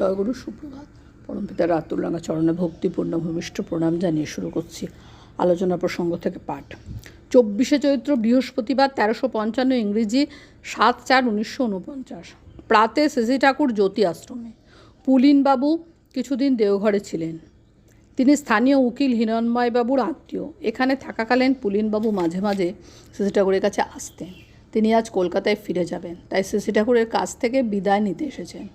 জয়গুরু সুপ্রভাত। পরমপিতা রাতুল্লাঙ্গা চরণে ভক্তিপূর্ণ ভূমিষ্ঠ প্রণাম জানিয়ে শুরু করছি আলোচনা প্রসঙ্গ থেকে পাঠ। চব্বিশে চৈত্র বৃহস্পতিবার তেরোশো পঞ্চান্ন ইংরেজি, সাত চার উনিশশো উনপঞ্চাশ প্রাতে সিসি ঠাকুর জ্যোতি আশ্রমে। পুলিনবাবু কিছুদিন দেওঘরে ছিলেন। তিনি স্থানীয় উকিল হিরণময়বাবুর আত্মীয়। এখানে থাকাকালীন পুলিনবাবু মাঝে মাঝে সিসি ঠাকুরের কাছে আসতেন। তিনি আজ কলকাতায় ফিরে যাবেন। তাই সিসি ঠাকুরের কাছ থেকে বিদায় নিতে এসেছেন।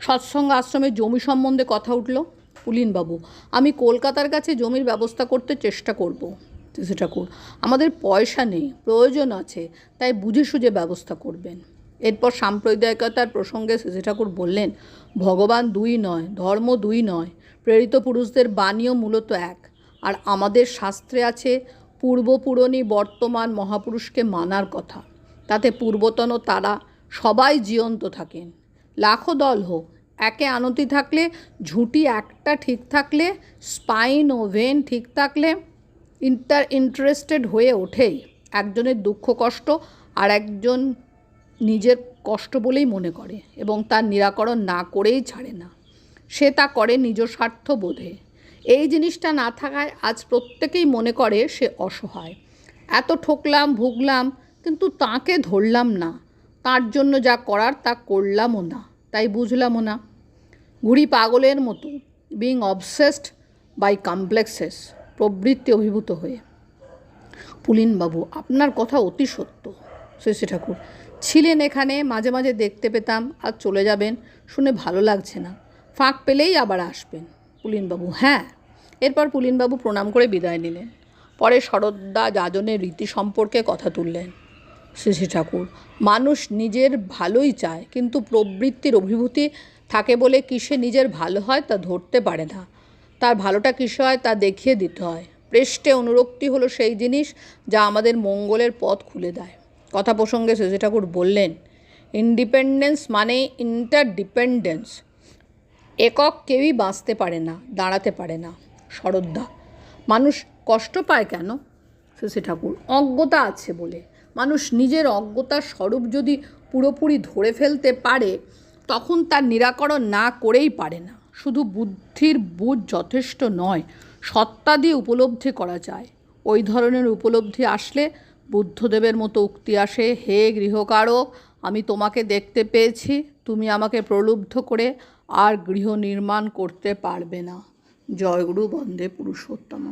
সৎসঙ্গ আশ্রমের জমি সম্বন্ধে কথা উঠল, পুলিনবাবু, আমি কলকাতার কাছে জমির ব্যবস্থা করতে চেষ্টা করব। সিসি ঠাকুর, আমাদের পয়সা নেই, প্রয়োজন আছে, তাই বুঝে সুঝে ব্যবস্থা করবেন। এরপর সাম্প্রদায়িকতার প্রসঙ্গে সিসি ঠাকুর বললেন, ভগবান দুই নয়, ধর্ম দুই নয়, প্রেরিত পুরুষদের বাণীও মূলত এক। আর আমাদের শাস্ত্রে আছে পূর্বপুরনী বর্তমান মহাপুরুষকে মানার কথা। তাতে পূর্বতন তারা সবাই জীবন্ত থাকেন। লাখো দল হোক একে আনতি থাকলে, ঝুঁটি একটা ঠিক থাকলে, স্পাইন ও ভেন ঠিক থাকলে ইন্টার ইন্টারেস্টেড হয়ে ওঠেই। একজনের দুঃখ কষ্ট আর একজন নিজের কষ্ট বলেই মনে করে এবং তার নিরাকরণ না করেই ছাড়ে না। সে তা করে নিজ স্বার্থ বোধে। এই জিনিসটা না থাকায় আজ প্রত্যেকেই মনে করে সে অসহায়। এত ঠকলাম, ভুগলাম, কিন্তু তাকে ধরলাম না। তার জন্য যা করার তা করলামও না। তাই বুঝলামও না। ঘুড়ি পাগলের মতো বিং অবসেসড বাই কমপ্লেক্সেস প্রবৃত্তি অভিভূত হয়ে। পুলিনবাবু, আপনার কথা অতি সত্য শ্রী ঠাকুর। ছিলেন এখানে, মাঝে মাঝে দেখতে পেতাম, আর চলে যাবেন, শুনে ভালো লাগছে না। ফাঁক পেলেই আবার আসবেন। পুলিনবাবু হ্যাঁ। এরপর পুলিনবাবু প্রণাম করে বিদায় নিলেন। পরে শরদ্দা যাজনের রীতি সম্পর্কে কথা তুললেন। শ্রী ঠাকুর, মানুষ নিজের ভালোই চায়, কিন্তু প্রবৃত্তির অভিভূতি থাকে বলে কিসে নিজের ভালো হয় তা ধরতে পারে না। তার ভালোটা কিসে হয় তা দেখিয়ে দিতে হয়। পৃষ্ঠে অনুরক্তি হলো সেই জিনিস যা আমাদের মঙ্গলের পথ খুলে দেয়। কথা প্রসঙ্গে শ্রী ঠাকুর বললেন, ইন্ডিপেন্ডেন্স মানে ইন্টারডিপেন্ডেন্স। একক কেউই বাঁচতে পারে না, দাঁড়াতে পারে না। শরদ্দা মানুষ কষ্ট পায় কেন? শশী ঠাকুর, অজ্ঞতা আছে বলে। মানুষ নিজের অজ্ঞতার স্বরূপ যদি পুরোপুরি ধরে ফেলতে পারে তখন তার নিরাকরণ না করেই পারে না। শুধু বুদ্ধির বুঝ যথেষ্ট নয়, সত্তা দিয়ে উপলব্ধি করা যায়। ওই ধরনের উপলব্ধি আসলে বুদ্ধদেবের মতো উক্তি আসে, হে গৃহকারক, আমি তোমাকে দেখতে পেয়েছি, তুমি আমাকে প্রলুব্ধ করে আর গৃহ নির্মাণ করতে পারবে না। জয়গুরু বন্দে পুরুষোত্তম।